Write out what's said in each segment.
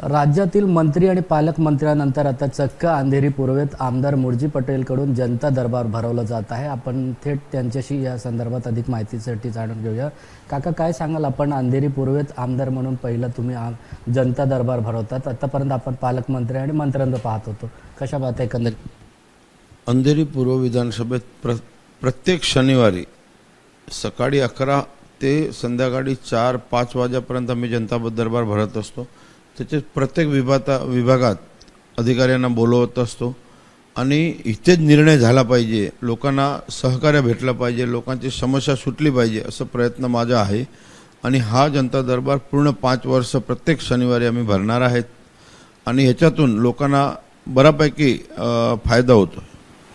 राज्यातील मंत्री आणि पालकमंत्र्यानंतर आता चक्क अंधेरी पूर्वेत आमदार मुरजी पटेलकडून जनता दरबार भरवलं जात आहे. आपण थेट त्यांच्याशी या संदर्भात अधिक माहितीसाठी जाणून घेऊया. काका काय सांगाल? आपण अंधेरी पूर्वेत आमदार म्हणून पहिलं तुम्ही आम- जनता दरबार भरवतात. आतापर्यंत आपण पालकमंत्री आणि मंत्र्यांना पाहत होतो. कशा पाहता एकंदरीत? अंधेरी पूर्व विधानसभेत प्र प्रत्येक शनिवारी सकाळी अकरा ते संध्याकाळी चार पाच वाजेपर्यंत आम्ही जनता दरबार भरत असतो. त्याचे प्रत्येक विभाता विभागात अधिकाऱ्यांना बोलवत असतो. आणि इथेच निर्णय झाला पाहिजे. लोकांना सहकार्य भेटलं पाहिजे. लोकांची समस्या सुटली पाहिजे असं प्रयत्न माझा आहे. आणि हा जनता दरबार पूर्ण पाच वर्ष प्रत्येक शनिवारी आम्ही भरणार आहेत. आणि ह्याच्यातून लोकांना बऱ्यापैकी फायदा होतो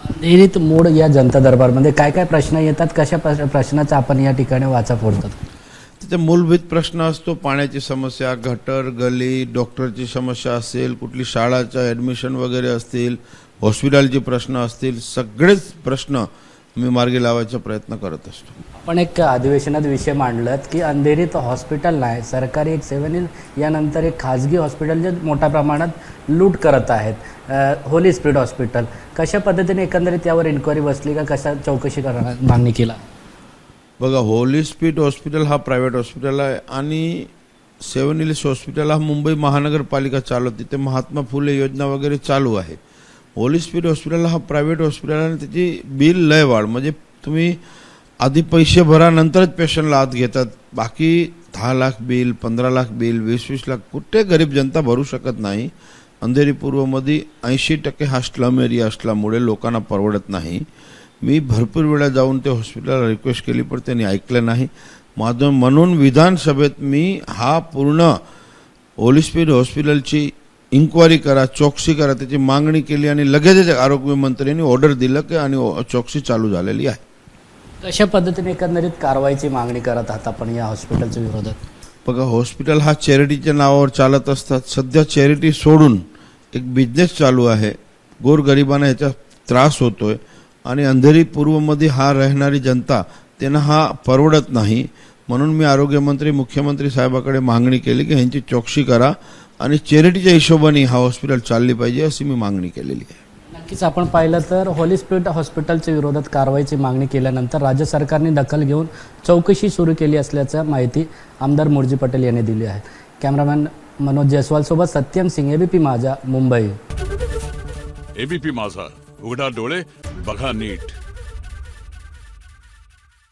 अंधेरीत मूड या जनता दरबारमध्ये काय काय प्रश्न येतात? कशा प्रश्नाचा आपण या ठिकाणी वाचा फोडतात? तिथे मूलभूत प्रश्न असतो पाण्याची समस्या गटर गली डॉक्टरची समस्या असेल कुठली शाळाचं ॲडमिशन वगैरे असतील हॉस्पिटलचे प्रश्न असतील सगळेच प्रश्न मी मार्गी लावायचा प्रयत्न करत असतो. आपण एक अधिवेशनात विषय मांडलात की अंधेरीत हॉस्पिटल नाही सरकारी एक सेवेने यानंतर एक खाजगी हॉस्पिटल जे मोठ्या प्रमाणात लूट करत आहेत होली स्पीड हॉस्पिटल कशा पद्धतीने एकंदरीत यावर इन्क्वायरी बसली का कशा चौकशी करणार मागणी केला? बघा होली स्पीड हॉस्पिटल हा प्रायव्हेट हॉस्पिटल आहे आणि सेवन इलिस हॉस्पिटल हा मुंबई महानगरपालिका चालवते. तिथे महात्मा फुले योजना वगैरे चालू आहे. होली स्पीड हॉस्पिटल हा प्रायव्हेट हॉस्पिटल आहे आणि त्याची बिल लय वाढ. म्हणजे तुम्ही आधी पैसे भरा नंतरच पेशंटला आत घेतात. बाकी दहा लाख बिल पंधरा लाख बिल वीस वीस लाख कुठे गरीब जनता भरू शकत नाही. अंधेरी पूर्वमध्ये ऐंशी टक्के हा स्लम एरिया असल्यामुळे लोकांना परवडत नाही. मी भरपूर वेळा जाऊन ते हॉस्पिटलला रिक्वेस्ट केली पण त्यांनी ऐकलं नाही. माझं म्हणून विधानसभेत मी हा पूर्ण ओलिस्पीड हॉस्पिटलची इन्क्वायरी करा चौकशी करा त्याची मागणी केली आणि लगेचच आरोग्यमंत्र्यांनी ऑर्डर दिलं की आणि चौकशी चालू झालेली आहे. कशा पद्धतीने एकंदरीत कारवाईची मागणी करत आहात आपण या हॉस्पिटलच्या विरोधात? बघा हॉस्पिटल हा चॅरिटीच्या नावावर चालत असतात. सध्या चॅरिटी सोडून एक बिझनेस चालू आहे. गोरगरिबांना ह्याचा त्रास होतोय. आणि अंधेरी पूर्वमध्ये हा राहणारी जनता त्यांना हा परवडत नाही. म्हणून मी आरोग्यमंत्री मुख्यमंत्री साहेबाकडे मागणी केली की ह्यांची चौकशी करा आणि चॅरिटीच्या हिशोबाने हा हॉस्पिटल चालली पाहिजे अशी मी मागणी केलेली आहे. नक्कीच आपण पाहिलं तर होली स्पिरिट हॉस्पिटलच्या विरोधात कारवाईची मागणी केल्यानंतर राज्य सरकारने दखल घेऊन चौकशी सुरू केली असल्याचं माहिती आमदार मुरजी पटेल यांनी दिली आहे. कॅमेरामॅन मनोज जयस्वाल सोबत सत्यम सिंग एबीपी माझा मुंबई. एबीपी माझा. उघडा डोळे बघा नीट.